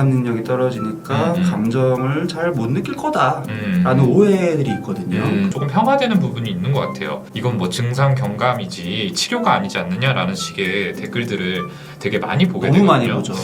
공감 능력이 떨어지니까 음, 음. 감정을 잘 못 느낄 거다라는 음. 오해들이 있거든요. 음, 조금 폄하되는 부분이 있는 것 같아요. 이건 뭐 증상 경감이지 치료가 아니지 않느냐라는 식의 댓글들을 되게 많이 보게 너무 되거든요. 많이 보죠.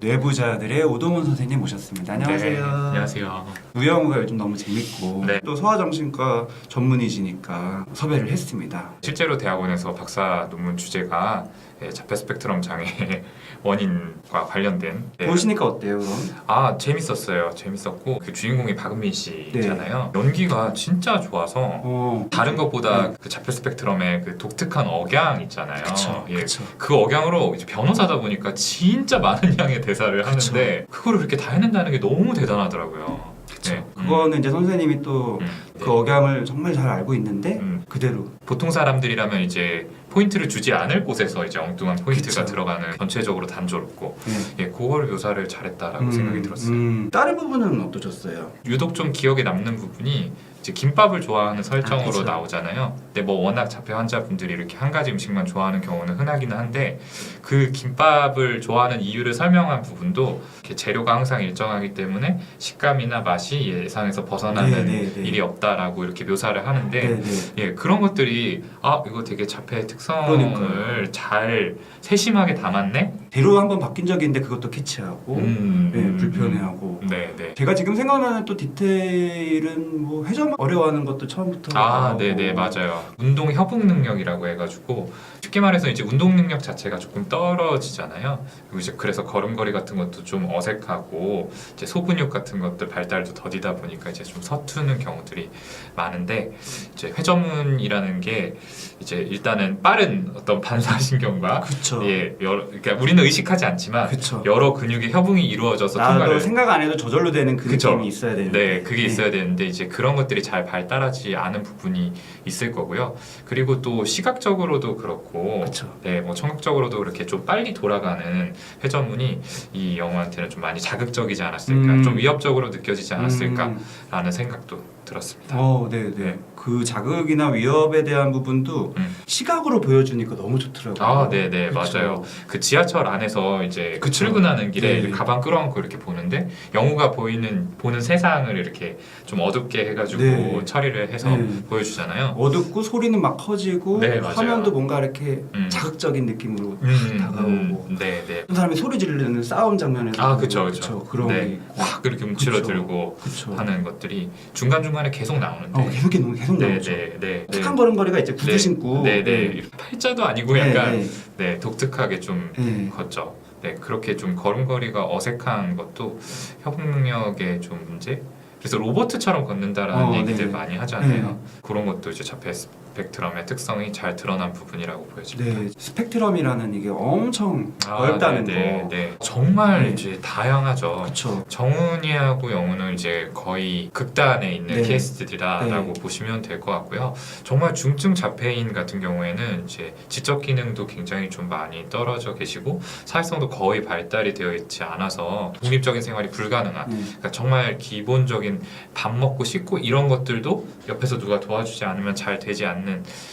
뇌부자들의 오동훈 선생님 모셨습니다. 안녕하세요. 네, 안녕하세요. 우영우가 요즘 너무 재밌고 네. 또 소아정신과 전문의시니까 섭외를 했습니다. 실제로 대학원에서 박사 논문 주제가 예, 자폐 스펙트럼 장애 원인과 관련된 예, 보시니까 어때요, 그럼? 아 재밌었어요. 재밌었고 그 주인공이 박은민 씨잖아요. 네. 연기가 진짜 좋아서 어, 다른 것보다 그 자폐 스펙트럼의 그 독특한 억양 있잖아요. 그쵸, 예, 그쵸. 그 억양으로 이제 변호사다 보니까 진짜 많은 양의 대사를 하는데 그거를 그렇게 다 해낸다는 게 너무 대단하더라고요. 그쵸. 네. 그거는 이제 선생님이 또 음. 그 네. 억양을 정말 잘 알고 있는데 음. 그대로 보통 사람들이라면 이제 포인트를 주지 않을 곳에서 이제 엉뚱한 포인트가 그쵸. 들어가는 전체적으로 단조롭고 네. 예, 그걸 묘사를 잘했다라고 음, 생각이 들었어요. 음. 다른 부분은 어떠셨어요? 유독 좀 기억에 남는 부분이 이제 김밥을 좋아하는 설정으로 아, 그쵸. 나오잖아요. 근데 뭐 워낙 자폐 환자분들이 이렇게 한 가지 음식만 좋아하는 경우는 흔하기는 한데 그 김밥을 좋아하는 이유를 설명한 부분도 이렇게 재료가 항상 일정하기 때문에 식감이나 맛이 예상에서 벗어나는 네, 네, 네. 일이 없다라고 이렇게 묘사를 하는데 네, 네. 예 그런 것들이 아 이거 되게 자폐의 특성을 그러니까요. 잘 세심하게 담았네. 대로 한번 바뀐 적이 있는데 그것도 캐치하고 음, 네, 음, 불편해하고 네, 네. 제가 지금 생각나는 또 디테일은 뭐 회전 어려워하는 것도 처음부터 아. 네, 네, 맞아요. 운동 협응 능력이라고 해가지고 쉽게 말해서 이제 운동 능력 자체가 조금 떨어지잖아요. 그리고 이제 그래서 걸음걸이 같은 것도 좀 어색하고 이제 소근육 같은 것들 발달도 더디다 보니까 이제 좀 서투는 경우들이 많은데 이제 회전문이라는 게 이제 일단은 빠른 어떤 반사신경과 그쵸 예, 여러, 그러니까 우리는 의식하지 않지만 그쵸 여러 근육의 협응이 이루어져서 나도 통과를 생각 안 해도 저절로 되는 그 그쵸. 느낌이 있어야 되는데 네, 그게 있어야 되는데 이제 그런 것들이 잘 발달하지 않은 부분이 있을 거고요. 그리고 또 시각적으로도 그렇고, 그쵸. 네, 뭐 청각적으로도 그렇게 좀 빨리 돌아가는 회전문이 이 영화한테는 좀 많이 자극적이지 않았을까, 음. 좀 위협적으로 느껴지지 않았을까라는 음. 생각도 들었습니다. 어, 네, 네. 그 자극이나 위협에 대한 부분도 음. 시각으로 보여주니까 너무 좋더라고요. 아, 네, 네. 맞아요. 그 지하철 안에서 이제 그. 출근하는 길에 네. 가방 끌어안고 이렇게 보는데 영우가 보이는 보는 세상을 이렇게 좀 어둡게 해가지고 네. 처리를 해서 네. 보여주잖아요. 어둡고 소리는 막 커지고 네, 맞아요. 화면도 뭔가 이렇게 음. 자극적인 느낌으로 음, 다가오고 음, 네, 네. 어떤 사람이 소리 지르는 싸움 장면에서 아, 그쵸, 그쵸. 그런 네. 게 있고 확 그렇게 움츠러들고 그쵸 하는 것들이 중간 중 간에 계속 나오는데. 어, 계속 계속 계속 네, 나오죠 네, 네. 툭한 걸음거리가 이제 구두 네. 신고 네, 네. 팔자도 아니고 네, 약간 네, 네, 독특하게 좀 네. 걷죠. 네, 그렇게 좀 걸음걸이가 어색한 것도 협응 능력의 좀 문제. 그래서 로버트처럼 걷는다라는 어, 얘기들 네. 많이 하잖아요. 네. 그런 것도 이제 자폐 스펙트럼의 특성이 잘 드러난 부분이라고 보여집니다. 네, 스펙트럼이라는 이게 엄청 아, 어렵다는 네, 거. 네, 네. 정말 네. 이제 다양하죠. 그렇죠. 정은이하고 영우는 이제 거의 극단에 있는 네. 케이스들이다라고 네. 보시면 될 것 같고요. 정말 중증 자폐인 같은 경우에는 이제 지적 기능도 굉장히 좀 많이 떨어져 계시고 사회성도 거의 발달이 되어 있지 않아서 독립적인 생활이 불가능한. 네. 그러니까 정말 기본적인 밥 먹고 씻고 이런 것들도 옆에서 누가 도와주지 않으면 잘 되지 않는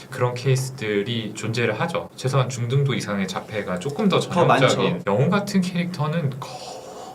그런 케이스들이 존재를 하죠. 최소한 중등도 이상의 자폐가 조금 더. 전형적인 영웅 같은 캐릭터는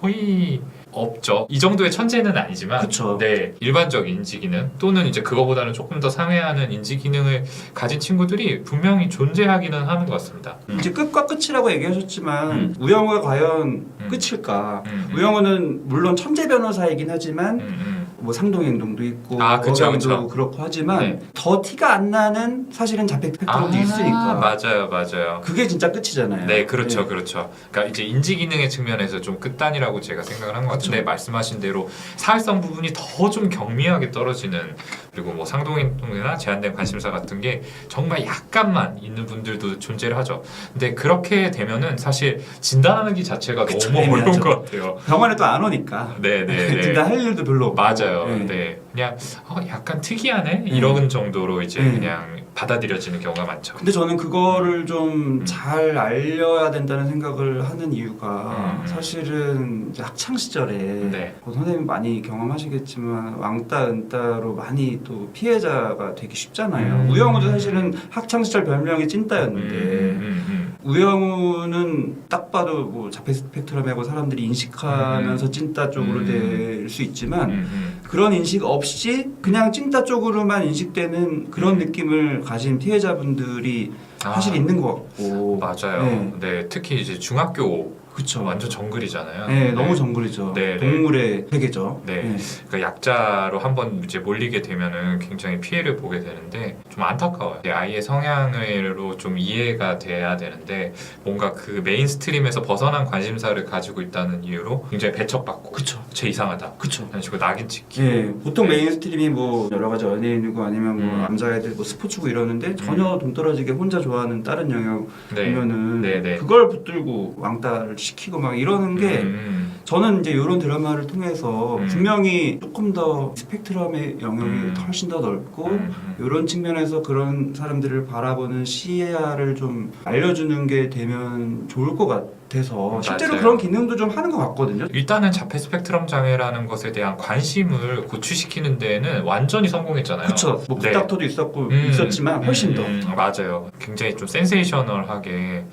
거의 없죠. 이 정도의 천재는 아니지만 그쵸. 네 일반적 인지 기능 또는 이제 그거보다는 조금 더 상회하는 인지 기능을 가진 친구들이 분명히 존재하기는 하는 것 같습니다. 음. 이제 끝과 끝이라고 얘기하셨지만 음. 우영우가 과연 음. 끝일까? 음, 음. 우영우는 물론 천재 변호사이긴 하지만 음, 음. 뭐 상동 행동도 있고 아, 그쵸, 억양도 그쵸. 그렇고 하지만 네. 더 티가 안 나는 사실은 자폐 스펙트럼도 아, 있으니까 맞아요, 맞아요. 그게 진짜 끝이잖아요. 네, 그렇죠, 그렇죠. 그러니까 이제 인지 기능의 측면에서 좀 끝단이라고 제가 생각을 한 것 같은데. 말씀하신 대로 사회성 부분이 더 좀 경미하게 떨어지는 그리고 뭐 상동행동이나 제한된 관심사 같은 게 정말 약간만 있는 분들도 존재를 하죠. 근데 그렇게 되면은 사실 진단하는 게 자체가 그쵸, 너무 어려운 애매하죠. 것 같아요. 병원에 또 안 오니까 네, 네, 네. 진짜 할 일도 별로 없고 맞아요. 네. 네. 그냥 어, 약간 특이하네 이런 정도로 이제 네. 그냥 받아들여지는 경우가 많죠. 근데 저는 그거를 좀 음. 잘 알려야 된다는 생각을 하는 이유가 음. 사실은 이제 학창 시절에 네. 뭐 선생님 많이 경험하시겠지만 왕따 은따로 많이 또 피해자가 되기 쉽잖아요. 음. 우영우도 사실은 학창 시절 별명이 찐따였는데 음, 음, 음. 우영우는 딱 봐도 뭐 자폐 스펙트럼이라고 사람들이 인식하면서 찐따 쪽으로 음. 될수 있지만 음, 음. 그런 인식 없이 그냥 찐따 쪽으로만 인식되는 그런 음. 느낌을 가진 피해자분들이 아, 사실 있는 것 같고 맞아요. 네. 네. 특히 이제 중학교 그쵸 완전 정글이잖아요. 네, 너무 정글이죠 네, 네. 동물의 세계죠 네. 그 약자로 한번 이제 몰리게 되면은 굉장히 피해를 보게 되는데 좀 안타까워요. 아이의 성향으로 좀 이해가 돼야 되는데 뭔가 그 메인스트림에서 벗어난 관심사를 가지고 있다는 이유로 굉장히 배척받고 그쵸 쟤 이상하다. 그쵸 이런 식으로 낙인 찍히고 예, 보통 네. 메인스트림이 뭐 여러 가지 연예인이고 아니면 뭐 음. 남자애들 뭐 스포츠고 이러는데 전혀 동떨어지게 혼자 좋아하는 다른 영역 네. 보면은 네, 네. 그걸 붙들고 왕따를 시키고 막 이러는 게 음, 저는 이제 이런 드라마를 통해서 음. 분명히 조금 더 스펙트럼의 영역이 음. 훨씬 더 넓고 음, 음. 이런 측면에서 그런 사람들을 바라보는 시야를 좀 알려주는 게 되면 좋을 것 같아서 실제로 맞아요. 그런 기능도 좀 하는 것 같거든요. 일단은 자폐 스펙트럼 장애라는 것에 대한 관심을 고취시키는 데에는 완전히 성공했잖아요. 그쵸. 뭐 네. 굿닥터도 있었고 음, 있었지만 훨씬 더. 음, 맞아요. 굉장히 좀 센세이셔널하게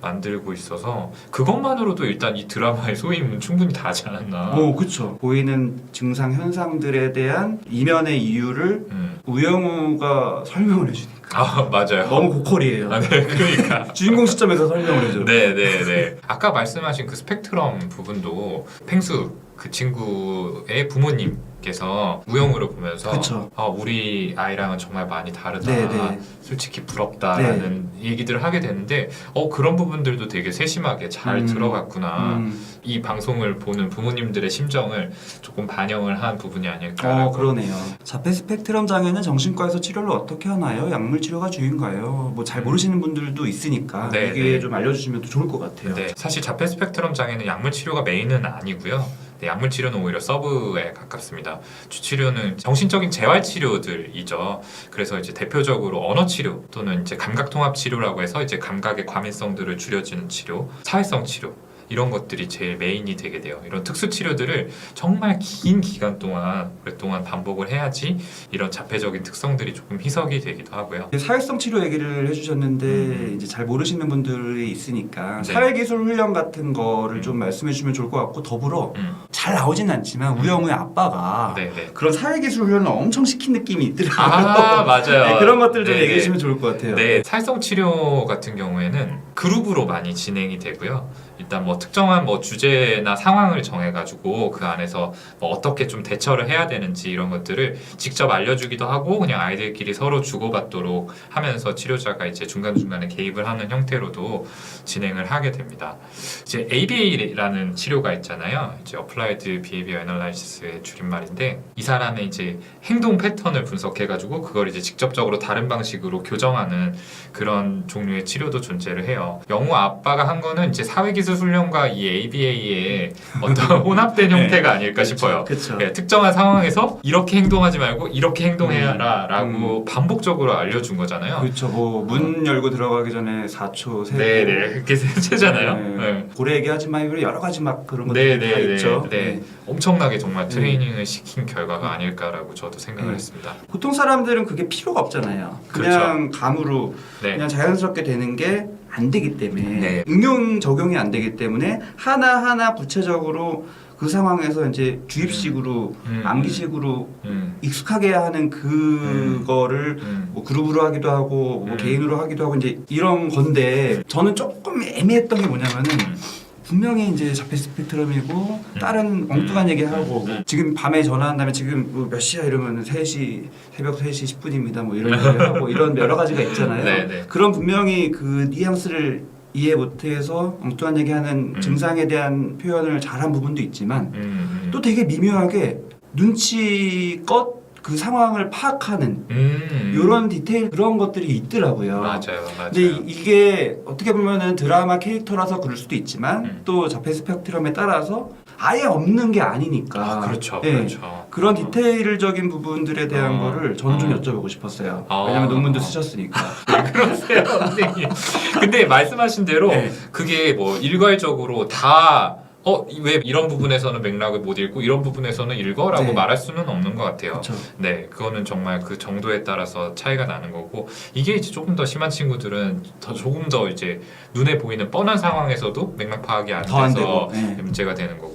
만들고 있어서 그것만으로도 일단 이 드라마의 소임은 충분 히 다하지 않았나. 오, 그쵸. 보이는 증상 현상들에 대한 이면의 이유를 음. 우영우가 설명을 해주니까 아 맞아요. 너무 고퀄이에요. 아, 네, 그러니까. 주인공 시점에서 설명을 해줘. 네, 네, 네. 아까 말씀하신 그 스펙트럼 부분도 팽수 그 친구의 부모님께서 우영우를 보면서 그쵸. 아, 우리 아이랑은 정말 많이 다르다. 네, 네. 솔직히 부럽다라는 얘기들을 하게 되는데 어 그런 부분들도 되게 세심하게 잘 음. 들어갔구나. 음. 이 방송을 보는 부모님들의 심정을 조금 반영을 한 부분이 아닐까. 어, 그러네요. 자폐 스펙트럼 장애는 정신과에서 치료를 어떻게 하나요? 약물 치료가 주인가요? 뭐 잘 모르시는 분들도 있으니까 네, 이게 네. 좀 알려주시면 또 좋을 것 같아요. 네, 사실 자폐 스펙트럼 장애는 약물 치료가 메인은 아니고요. 네, 약물 치료는 오히려 서브에 가깝습니다. 주 치료는 정신적인 재활 치료들이죠. 그래서 이제 대표적으로 언어 치료 또는 이제 감각 통합 치료라고 해서 이제 감각의 과민성들을 줄여주는 치료, 사회성 치료 이런 것들이 제일 메인이 되게 돼요. 이런 특수 치료들을 정말 긴 기간 동안 오랫동안 반복을 해야지 이런 자폐적인 특성들이 조금 희석이 되기도 하고요. 사회성 치료 얘기를 해주셨는데 음. 이제 잘 모르시는 분들이 있으니까 네. 사회기술 훈련 같은 거를 음. 좀 말씀해주시면 좋을 것 같고 더불어 음, 잘 나오진 않지만 우영우의 아빠가 네, 네. 그런 사회기술 훈련을 엄청 시킨 느낌이 있더라고요. 아 맞아요. 네, 그런 것들 좀 네, 얘기해 네. 주시면 좋을 것 같아요. 네, 살성 치료 같은 경우에는 그룹으로 많이 진행이 되고요. 일단 뭐 특정한 뭐 주제나 상황을 정해가지고 그 안에서 뭐 어떻게 좀 대처를 해야 되는지 이런 것들을 직접 알려주기도 하고 그냥 아이들끼리 서로 주고받도록 하면서 치료자가 이제 중간중간에 개입을 하는 형태로도 진행을 하게 됩니다. 이제 ABA라는 치료가 있잖아요. 이제 Applied Behavior Analysis의 줄임말인데 이 사람의 이제 행동 패턴을 분석해가지고 그걸 이제 직접적으로 다른 방식으로 교정하는 그런 종류의 치료도 존재를 해요. 영우 아빠가 한 거는 이제 사회기술 훈련과 이 ABA의 어떤 혼합된 네. 형태가 아닐까 싶어요. 그렇죠. 네, 특정한 상황에서 이렇게 행동하지 말고 이렇게 행동해라라고 음. 반복적으로 알려준 거잖아요. 그렇죠. 뭐 문 열고 들어가기 전에 4초 세고 네 네 그렇게 세잖아요. 네. 네. 고래 얘기하지 마 이런 여러 가지 막 그런 것들이 네, 다 네, 네, 있죠. 네. 엄청나게 정말 네. 트레이닝을 시킨 결과가 아닐까라고 저도 생각을 네. 했습니다. 보통 사람들은 그게 필요가 없잖아요. 그냥 감으로 네. 그냥 자연스럽게 되는 게 안 되기 때문에 네. 응용 적용이 안 되기 때문에 하나 하나 구체적으로 그 상황에서 이제 주입식으로 음, 암기식으로 음, 익숙하게 하는 그거를 음. 뭐 그룹으로 하기도 하고 뭐 음. 개인으로 하기도 하고 이제 이런 건데 저는 조금 애매했던 게 뭐냐면은 음. 분명히 이제 자폐 스펙트럼이고 다른 엉뚱한 음. 얘기하고 음. 지금 밤에 전화한다면 지금 뭐 몇 시야 이러면 3시 새벽 3시 10분입니다 뭐 이런 얘기하고 이런 여러 가지가 있잖아요. 네, 네. 그런 분명히 그 뉘앙스를 이해 못해서 엉뚱한 얘기하는 음. 증상에 대한 표현을 잘한 부분도 있지만 음, 음. 또 되게 미묘하게 눈치껏 그 상황을 파악하는 음. 이런 디테일 그런 것들이 있더라고요. 맞아요, 맞아요. 근데 이- 이게 어떻게 보면은 드라마 캐릭터라서 그럴 수도 있지만 음. 또 자폐 스펙트럼에 따라서 아예 없는 게 아니니까 아, 그렇죠, 예, 그렇죠. 그런 디테일적인 부분들에 대한 어. 거를 저는 좀 어. 여쭤보고 싶었어요. 어. 왜냐면 논문도 쓰셨으니까. 그러세요, 선생님. 근데 말씀하신 대로 네. 그게 뭐 일괄적으로 다 어 왜 이런 부분에서는 맥락을 못 읽고 이런 부분에서는 읽어라고 네. 말할 수는 없는 것 같아요. 그렇죠. 네, 그거는 정말 그 정도에 따라서 차이가 나는 거고 이게 이제 조금 더 심한 친구들은 더 조금 더 이제 눈에 보이는 뻔한 상황에서도 맥락 파악이 안더안 돼서 되고. 네. 문제가 되는 거고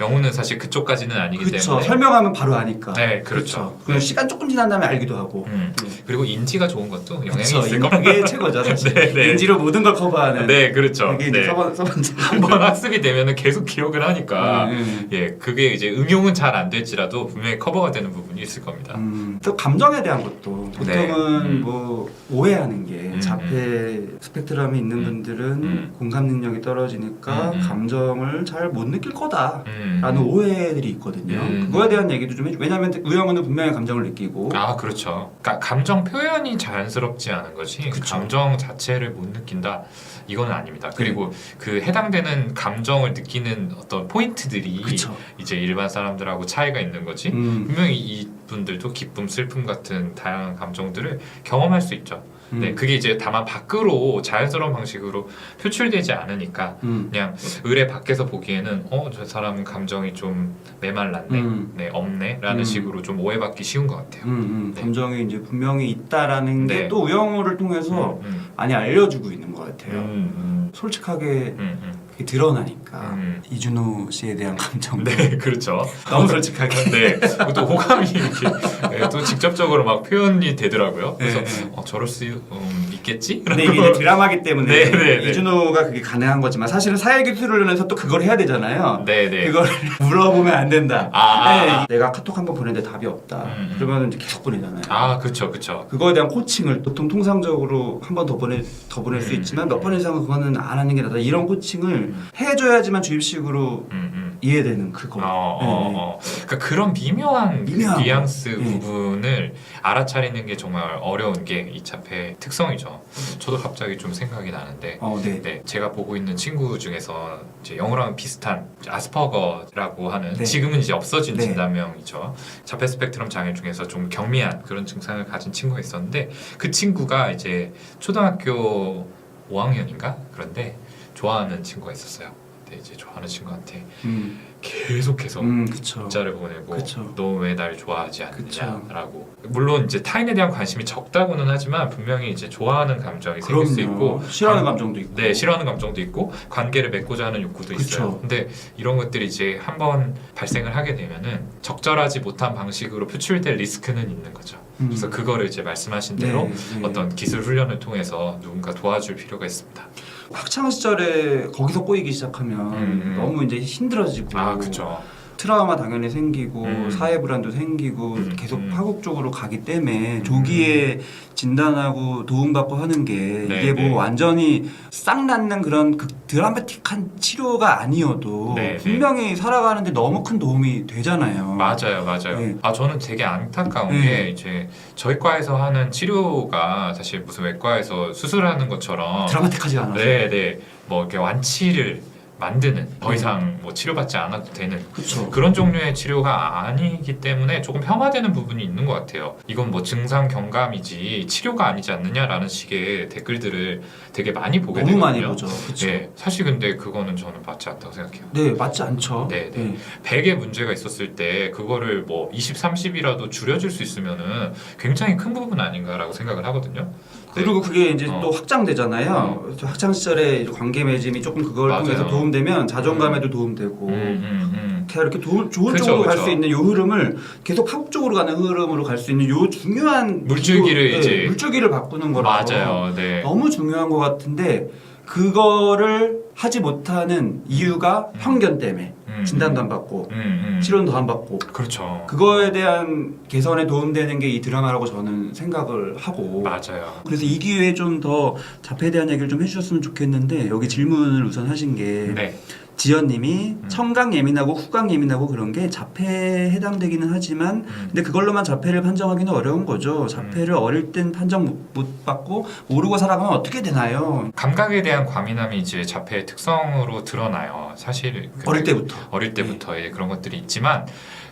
영우는 사실 그쪽까지는 아니기 그렇죠. 때문에 설명하면 바로 아니까. 네, 그렇죠. 그리고 시간 조금 지난 다음에 알기도 하고. 음, 네. 그리고 인지가 좋은 것도 영향이 그렇죠. 있을 인- 겁니다. 그게 최고죠 사실. 네, 네. 인지로 모든 걸 커버하는. 네, 그렇죠. 그게 이제 네. 서번 서번째. 한번 학습이 되면은 계속 기억을 하니까 네, 네. 예, 그게 이제 응용은 잘 안 될지라도 분명히 커버가 되는 부분이 있을 겁니다. 음, 또 감정에 대한 것도 보통은 네. 음. 뭐 오해하는 게 음, 자폐 스펙트럼이 있는 음. 분들은 음. 공감 능력이 떨어지니까 음, 음. 감정을 잘 못 느낄 거다 라는 음. 오해들이 있거든요. 음. 그거에 대한 얘기도 좀 해줘. 왜냐하면 우영우는 분명히 감정을 느끼고 아 그렇죠. 그러니까 감정 표현이 자연스럽지 않은 거지 그쵸. 감정 자체를 못 느낀다 이거는 아닙니다. 그리고 그 해당되는 감정을 느끼는 어떤 포인트들이 그쵸. 이제 일반 사람들하고 차이가 있는 거지. 음, 분명히 이분들도 기쁨, 슬픔 같은 다양한 감정들을 경험할 수 있죠. 음, 네, 그게 이제 다만 밖으로 자연스러운 방식으로 표출되지 않으니까 음, 그냥 의뢰 밖에서 보기에는 어 저 사람은 감정이 좀 메말랐네, 음. 네 없네라는 음. 식으로 좀 오해받기 쉬운 것 같아요. 음, 음. 네. 감정이 이제 분명히 있다라는 네. 게또 우영우를 통해서 음, 많이 알려주고 있는 것 음, 같아요. 음, 솔직하게 음, 음. 그게 드러나니까 음. 이준호 씨에 대한 감정 네, 그렇죠. 너무 솔직하게 네, 또 호감이 이렇게 네, 또 직접적으로 막 표현이 되더라고요. 그래서 네, 네. 어, 저럴 수 음, 있겠지? 근데 이게 이제 드라마기 때문에 네, 네, 네. 이준호가 그게 가능한 거지만 사실은 사회기술론에서 또 그걸 해야 되잖아요. 네, 네. 그걸 물어보면 안 된다. 아. 네, 내가 카톡 한 번 보냈는데 답이 없다. 음, 음. 그러면 이제 계속 보내잖아요. 아, 그렇죠, 그렇죠. 그거에 대한 코칭을 보통 통상적으로 한 번 더 보내 더 보낼 수 음. 있지만 몇 번 이상은 그거는 안 하는 게 낫다. 이런 코칭을 음. 해줘야지만 주입식으로 음, 음. 이해되는 그거. 어, 어, 네. 어. 그러니까 그런 미묘한, 그 미묘한 뉘앙스 거. 네. 부분을 알아차리는 게 정말 어려운 게 이 차폐의 특성이죠. 저도 갑자기 좀 생각이 나는데 어, 네. 네, 제가 보고 있는 친구 중에서 이제 영어랑 비슷한 이제 아스퍼거라고 하는 네. 지금은 이제 없어진 네. 진단명이죠. 자폐 스펙트럼 장애 중에서 좀 경미한 그런 증상을 가진 친구가 있었는데 그 친구가 이제 초등학교 5학년인가 그런데 좋아하는 친구가 있었어요. 근데 이제 좋아하는 친구한테 음, 계속해서 음, 그쵸. 문자를 보내고 그쵸. 너 왜 날 좋아하지. 않느냐라고 물론 이제 타인에 대한 관심이 적다고는 하지만 분명히 이제 좋아하는 감정이 생길 수 있고 싫어하는 관- 감정도 있고. 네 싫어하는 감정도 있고 관계를 맺고자 하는 욕구도 그쵸. 있어요. 근데 이런 것들이 이제 한번 발생을 하게 되면은 적절하지 못한 방식으로 표출될 리스크는 있는 거죠. 음. 그래서 그거를 이제 말씀하신 네, 대로 네. 어떤 기술 훈련을 통해서 누군가 도와줄 필요가 있습니다. 학창 시절에 거기서 꼬이기 시작하면 음, 음. 너무 이제 힘들어지고 아 그렇죠. 트라우마 당연히 생기고 음. 사회 불안도 생기고 음, 계속 음. 파국적으로 가기 때문에 음. 조기에 진단하고 도움받고 하는 게 네, 이게 뭐 네. 완전히 싹 낫는 그런 그 드라마틱한 치료가 아니어도 네, 네. 분명히 살아가는데 너무 큰 도움이 되잖아요. 맞아요, 맞아요. 네. 아 저는 되게 안타까운 네. 게 이제 저희 과에서 하는 치료가 사실 무슨 외과에서 수술하는 것처럼 드라마틱하지 않아서. 네, 네, 뭐 이렇게 완치를 만드는 더 이상 뭐 치료받지 않아도 되는 그렇죠. 그런 종류의 치료가 아니기 때문에 조금 폄하되는 부분이 있는 것 같아요. 이건 뭐 증상 경감이지 치료가 아니지 않느냐라는 식의 댓글들을 되게 많이 보게 너무 되거든요. 많이 보죠. 네. 네, 사실 근데 그거는 저는 맞지 않다고 생각해요. 맞지 않죠. 네, 네. 100의 문제가 있었을 때 그거를 뭐 20, 30이라도 줄여줄 수 있으면은 굉장히 큰 부분 아닌가라고 생각을 하거든요. 네. 그리고 그게 이제 어. 또 확장되잖아요. 학창 시절에 관계 맺음이 조금 그걸 맞아요. 통해서 도움되면 자존감에도 도움되고 음, 음, 음. 그냥 이렇게 도, 좋은 그쵸, 쪽으로 갈 그쵸. 수 있는 요 흐름을 계속 파국적으로 가는 흐름으로 갈 수 있는 요 중요한 물줄기를 네, 이제- 물줄기를 바꾸는 거라서 맞아요. 네. 너무 중요한 것 같은데 그거를 하지 못하는 이유가 음. 편견 때문에 음, 진단도 안 받고 음, 음. 치료도 안 받고 그렇죠. 그거에 대한 개선에 도움되는 게 이 드라마라고 저는 생각을 하고 맞아요. 그래서 이 기회에 좀 더 자폐에 대한 얘기를 좀 해주셨으면 좋겠는데 여기 질문을 우선 하신 게 네. 지연님이 음. 청각 예민하고 후각 예민하고 그런 게 자폐에 해당되기는 하지만 음. 근데 그걸로만 자폐를 판정하기는 어려운 거죠. 자폐를 어릴 땐 판정 못, 못 받고 모르고 살아가면 어떻게 되나요? 감각에 대한 과민함이 이제 자폐의 특성으로 드러나요. 사실 그 어릴 때부터. 어릴 때부터 예, 그런 것들이 있지만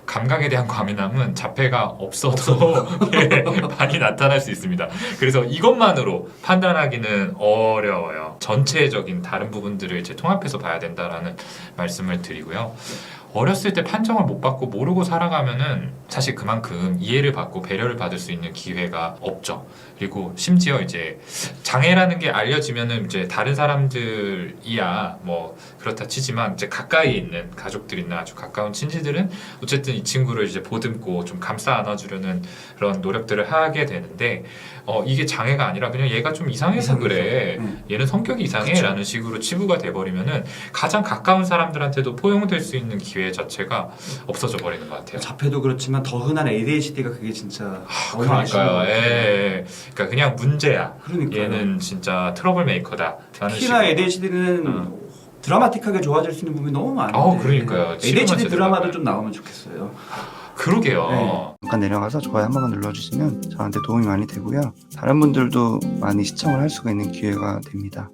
감각에 대한 과민함은 자폐가 없어도 예, 많이 나타날 수 있습니다. 그래서 이것만으로 판단하기는 어려워요. 전체적인 다른 부분들을 이제 통합해서 봐야 된다라는 말씀을 드리고요. 어렸을 때 판정을 못 받고 모르고 살아가면은 사실 그만큼 이해를 받고 배려를 받을 수 있는 기회가 없죠. 그리고 심지어 이제 장애라는 게 알려지면은 이제 다른 사람들이야 뭐 그렇다 치지만 이제 가까이 있는 가족들이나 아주 가까운 친지들은 어쨌든 이 친구를 이제 보듬고 좀 감싸 안아주려는 그런 노력들을 하게 되는데 어 이게 장애가 아니라 그냥 얘가 좀 이상해서. 그래 네. 얘는 성격이 이상해라는 식으로 치부가 돼버리면은 가장 가까운 사람들한테도 포용될 수 있는 기회 자체가 없어져 버리는 것 같아요. 자폐도 그렇지만 더 흔한 ADHD가 그게 진짜 것 그러니까요. 같아요. 예. 그러니까 그냥 문제야. 그러니까요. 얘는 진짜 트러블 메이커다. 특히나 ADHD는 드라마틱하게 좋아질 수 있는 부분이 너무 많은데 어, 그러니까요. 치료만 ADHD 제대로 드라마도 하면. 좀 나오면 좋겠어요. 그러게요. 네. 잠깐 내려가서 좋아요 한 번만 눌러주시면 저한테 도움이 많이 되고요. 다른 분들도 많이 시청을 할 수가 있는 기회가 됩니다.